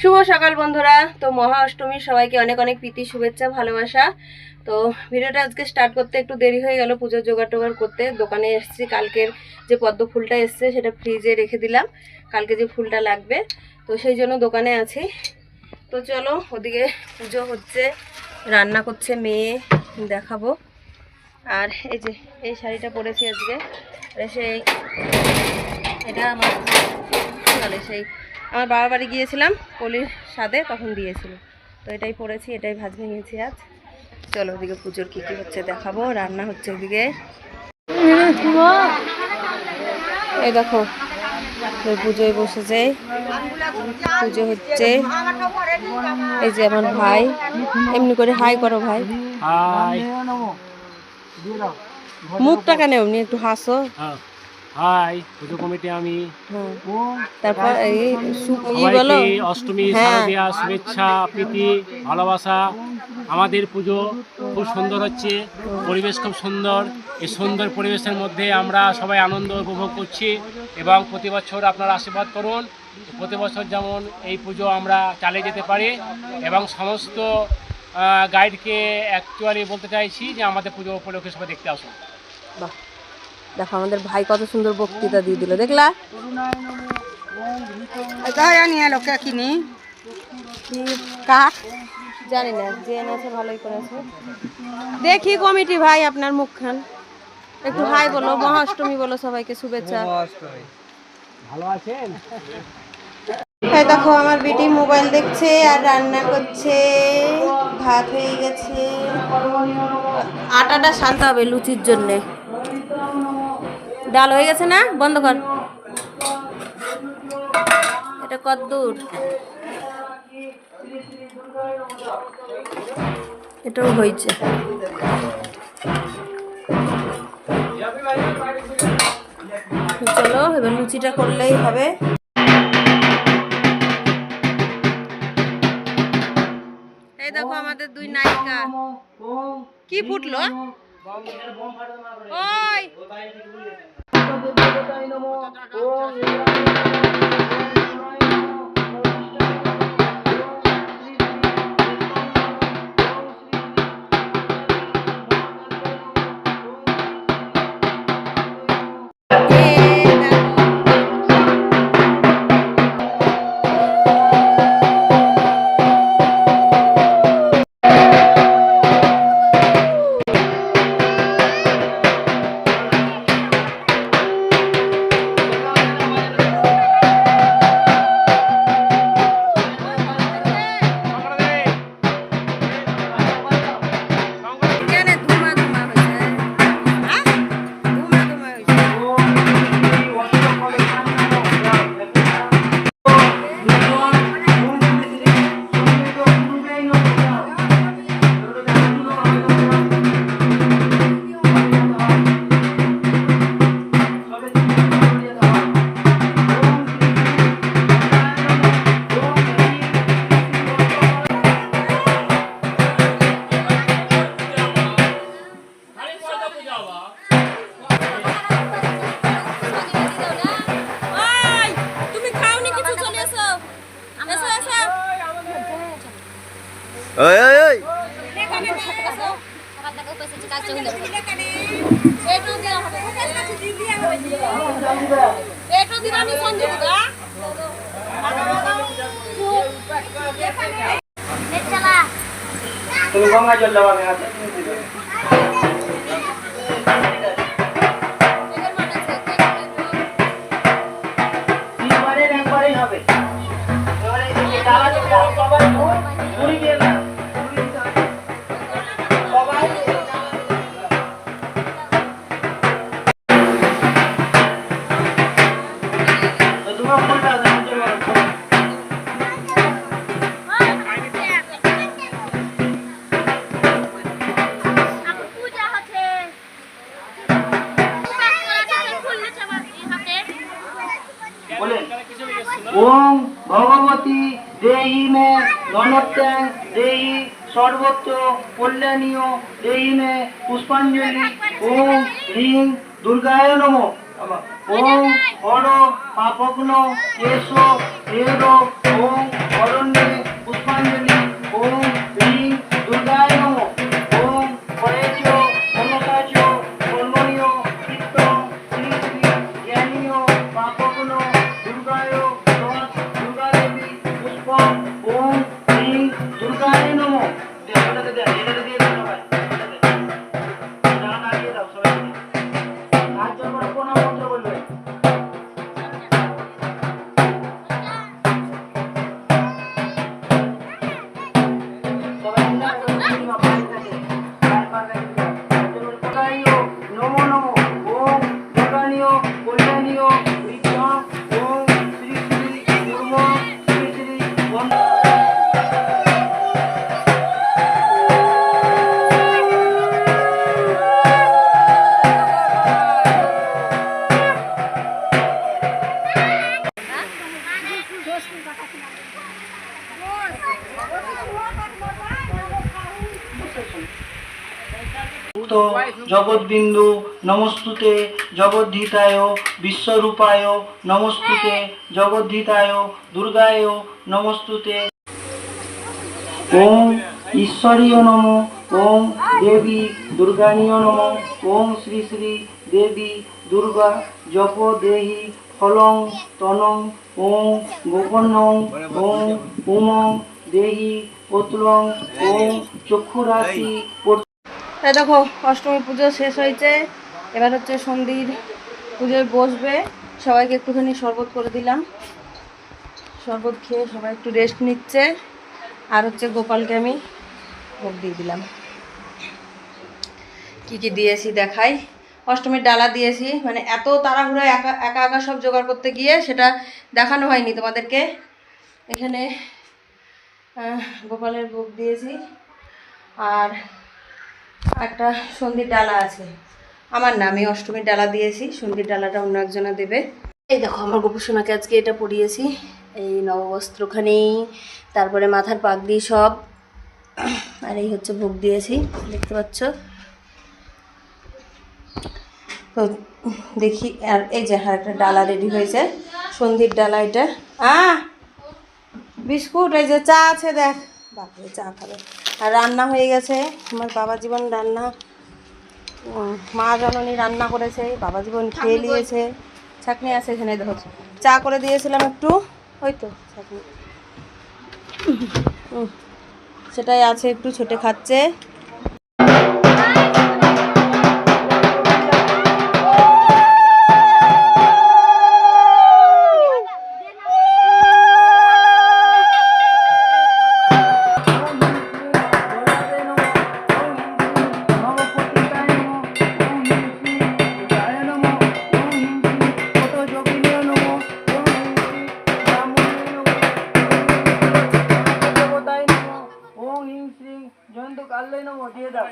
শুভ সকাল বন্ধুরা। তো মহা অষ্টমীর সবাইকে অনেক অনেক প্রীতি, শুভেচ্ছা, ভালোবাসা। তো ভিডিওটা আজকে স্টার্ট করতে একটু দেরি হয়ে গেল পুজোর জোগাড় টোগাড় করতে। দোকানে এসেছি, কালকের যে পদ্ম ফুলটা এসছে সেটা ফ্রিজে রেখে দিলাম। কালকে যে ফুলটা লাগবে, তো সেই জন্য দোকানে আছি। তো চলো, ওদিকে পুজো হচ্ছে, রান্না করছে মেয়ে, দেখাবো। আর এই যে, এই শাড়িটা পরেছি আজকে। সেই, এটা আমার বলে সেই, আমার বাবার বাড়ি গিয়েছিলাম পলির স্বাদে তখন দিয়েছিল। তো এটাই পরেছি, এটাই ভাজ ভেঙেছি আজ। চলো ওদিকে পুজোর কী কী হচ্ছে দেখাবো, রান্না হচ্ছে ওদিকে। এই দেখো পুজোয় বসেছে, পুজো হচ্ছে। এই যে আমার ভাই, এমনি করে হাই করো ভাই। মুখটা কেন এমনি একটু হাসো। হ্যাঁ, হাই পুজো কমিটি আমি। হ্যাঁ। তারপর এই বলো। অষ্টমী হ্যাঁ। শারদীয়া শুভেচ্ছা প্রীতি ভালোবাসা। আমাদের পুজো খুব সুন্দর হচ্ছে। পরিবেশ খুব সুন্দর। এই সুন্দর পরিবেশের মধ্যে আমরা সবাই আনন্দ উপভোগ করছি এবং প্রতি বছর আপনারা আশীর্বাদ করুন। প্রতি বছর যেমন এই পুজো আমরা চালিয়ে যেতে পারি এবং সমস্ত গাইডকে অ্যাকচুয়ালি বলতে চাইছি যে আমাদের পুজো উপলক্ষে সবাই দেখতে আসুন। বাহ। দেখো আমাদের ভাই কত সুন্দর বক্তৃতা দিয়ে দিল দেখলা? কিনি? কাঠ জানি না যে এনেছে ভালোই করেছে। দেখি কমিটি ভাই আপনার মুখখান। একটু হাই বলো মহাষ্টমী বলো সবাইকে শুভেচ্ছা। ভালো আছেন? এই দেখো, আমার বেটি মোবাইল দেখছে আর রান্না করছে। ভাত হয়ে গেছে। আটাটা শান্ত হবে লুচির জন্যে। ডাল হয়ে গেছে না? বন্ধ কর। এটা কত দূর? এটাও হয়েছে। চলো, এবার লুচিটা করলেই হবে। আমাদের দুই নায়িকা। কি ফুটলো? ওই। ওই ওই ওই তুমি গঙ্গা জল দেওয়া কল্যাণীয়, এই মে পুষ্পাঞ্জলি। ওম হ্রিং দুর্গায় নম। ওম হর পাপগ্ন কেশ হের ওম অরণ্যে পুষ্পাঞ্জলি। ওম হ্রিং দুর্গায় তো জগৎবিন্দু নমস্তুতে জগদ্ধিতায় বিশ্বরূপায় নমস্তুতে জগদ্ধিতায় দুর্গায় নমস্তুতে। ওম ঈশ্বরীয় নম, ওম দেবী দুর্গানীয় নম, ওম শ্রী শ্রী দেবী দুর্গা, জপ দেহি ফলং তনং ওম গোপনং ওম উমং, দেহি পত্লং ওম চক্ষুরাশি দেখো, অষ্টমী পুজো শেষ হয়েছে। এবার হচ্ছে সন্ধির পুজোয় বসবে। সবাইকে একটুখানি শরবত করে দিলাম। শরবত খেয়ে সবাই একটু রেস্ট নিচ্ছে। আর হচ্ছে গোপালকে আমি ভোগ দিয়ে দিলাম। কি কি দিয়েছি দেখাই। অষ্টমীর ডালা দিয়েছি। মানে এত তাড়াহুড়ো একা একা একা সব জোগাড় করতে গিয়ে সেটা দেখানো হয়নি তোমাদেরকে। এখানে গোপালের ভোগ দিয়েছি। আর একটা সন্ধির ডালা আছে। আমার নামে অষ্টমীর ডালা দিয়েছি। সন্ধির ডালাটা অন্য একজনা দেবে। এই দেখো, আমার গোপুসোনাকে আজকে এটা পরিয়েছি। এই নববস্ত্রখানি, তারপরে মাথার পাগড়ি সব। আর এই হচ্ছে ভোগ দিয়েছি, দেখতে পাচ্ছ? তো দেখি আর এই যে আর একটা ডালা রেডি হয়েছে। সন্ধির ডালা এটা। আ বিস্কুট এই যে চা আছে দেখ। বাপরে চা খাবে। আর রান্না হয়ে গেছে। আমার বাবা জীবন রান্না। মা জননী রান্না করেছে বাবা জীবন খেয়ে নিয়েছে। ছাকনি আছে এখানে দেখো। চা করে দিয়েছিলাম একটু। ওই তো উম, সেটাই আছে একটু ছোটে খাচ্ছে। নম দিয়ে দাও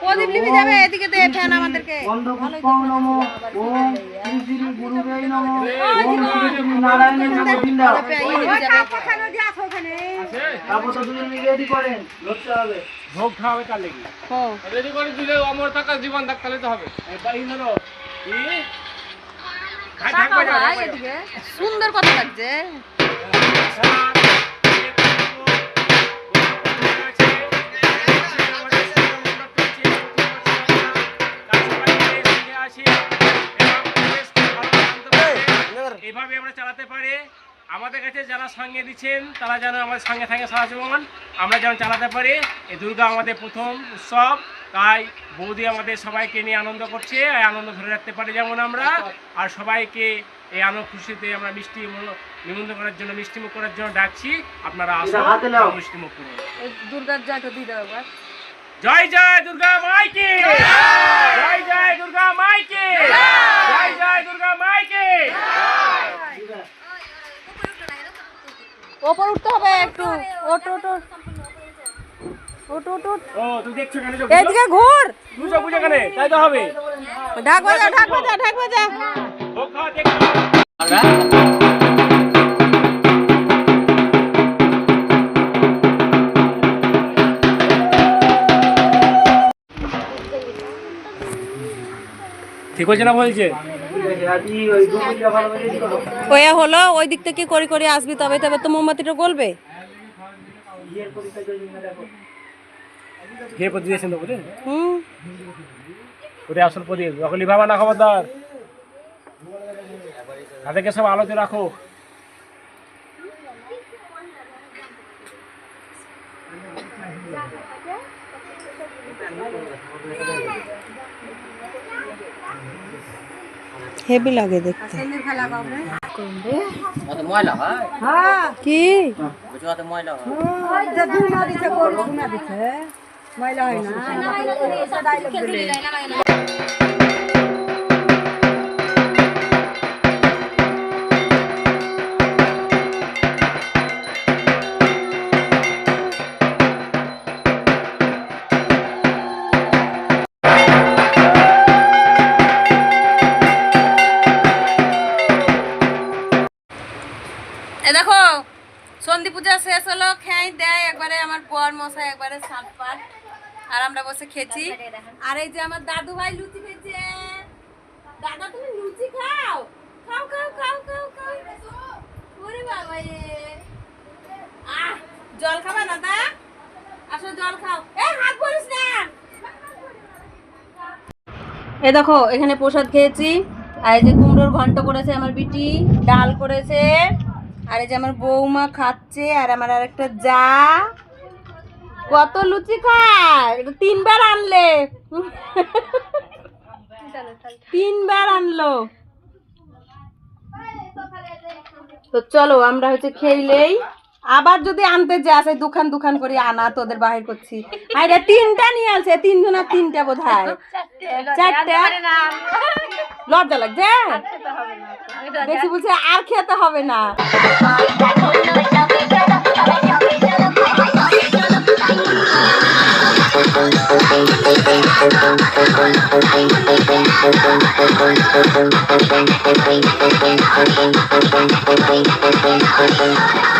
প্রদীপ লিপি যাবে এদিকে দে ফ্যান আমাদেরকে হ্যাঁ জীবন থাকতে হবে সুন্দর কথা লাগছে। এভাবে আমরা চালাতে পারি। আমাদের কাছে যারা সঙ্গে দিচ্ছেন তারা যেন আমাদের সঙ্গে সঙ্গে সারা জীবন। আমরা যেন চালাতে পারি। এই দুর্গা আমাদের প্রথম উৎসব। তাই বৌদি আমাদের সবাইকে নিয়ে আনন্দ করছে। এই আনন্দ ধরে রাখতে পারি যেমন আমরা। আর সবাইকে এই আনন্দ খুশিতে আমরা মিষ্টি নিমন্ত্রণ করার জন্য মিষ্টি মুখ করার জন্য ডাকছি। আপনারা আসুন এটা হাতে নাও। মিষ্টি মুখ করুন দুর্গার জয়টা দিয়ে দাও একবার। জয় জয় দুর্গা মাইকে! জয়! জয় দুর্গা মাইকে! জয় জয় দুর্গা মাইকে! ওপর উঠতে হবে একটু। তাই তো হবে। ঠিক হয়েছে না বলছে? ওই হলো ওই দিক থেকে করে করে আসবি তবে তবে তো মোমবাতিটা গলবে। কে প্রতি দিয়েছেন তো বুঝলেন হুম। ওটা আসল প্রদীপ যখন লিভাবা না খবরদার। তাদেরকে সব আলোতে রাখো। হেভি লাগে দেখতে হয় কি ময়লা হয় এ মশাই একবারে সাত পাট। আর আমরা বসে খেয়েছি। আর এই যে আমার দাদু ভাই লুচি খেয়েছে। দাদা তুমি লুচি খাও? খাও খাও খাও খাও খাও। ওরে বাবা আহ জল খাবা দাদা আসো জল খাও। এ হাত বলিস না। এ দেখো এখানে প্রসাদ খেয়েছি। আর এই যে কুমড়োর ঘন্ট করেছে আমার বিটি ডাল করেছে। আর এই যে আমার বৌমা খাচ্ছে আর আমার আর একটা যা। কত লুচি খায়? তিনবার আনলে। তিনবার আনলো। তো চলো আমরা হচ্ছে খেইলেই আবার যদি আনতে যাস এই দুখান দুখান করে আনা তোদের বাহির করছি। আর তিনটা নিয়ে আসে তিনজন আর তিনটা বোধ হয় চারটে? লজ্জা লাগছে? বেশি বলছে আর খেতে হবে না। Thank you.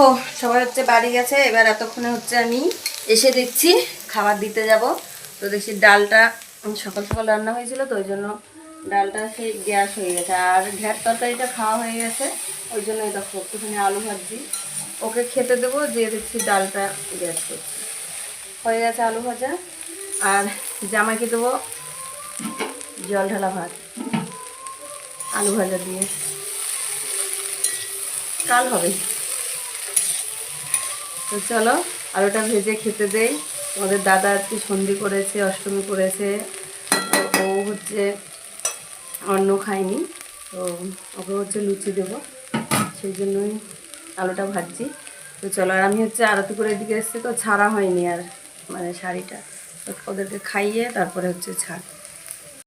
দেখো, সবাই হচ্ছে বাড়ি গেছে, এবার এতক্ষণে হচ্ছে আমি এসে দেখছি খাবার দিতে যাব। তো দেখছি ডালটা সকাল সকাল রান্না হয়েছিল, তো ওই জন্য ডালটা সেই গ্যাস হয়ে গেছে। আর ঘ্যাট তরকারিটা খাওয়া হয়ে গেছে, ওই জন্য এই দেখো একটুখানি আলু ভাজি। ওকে খেতে দেবো, দিয়ে দেখছি ডালটা গ্যাস করছে। হয়ে গেছে আলু ভাজা, আর জামাইকে দেবো জল ঢালা ভাত, আলু ভাজা দিয়ে। কাল হবে। তো চলো আলুটা ভেজে খেতে দেই। তোমাদের দাদা আজকে সন্ধি করেছে, অষ্টমী করেছে ও হচ্ছে অন্ন খায়নি, তো ওকে হচ্ছে লুচি দেবো। সেই জন্যই আলুটা ভাজছি। তো চলো, আর আমি হচ্ছে আরতি করে এদিকে এসেছি, তো ছাড়া হয়নি আর মানে শাড়িটা। ওদেরকে খাইয়ে তারপরে হচ্ছে ছাড়।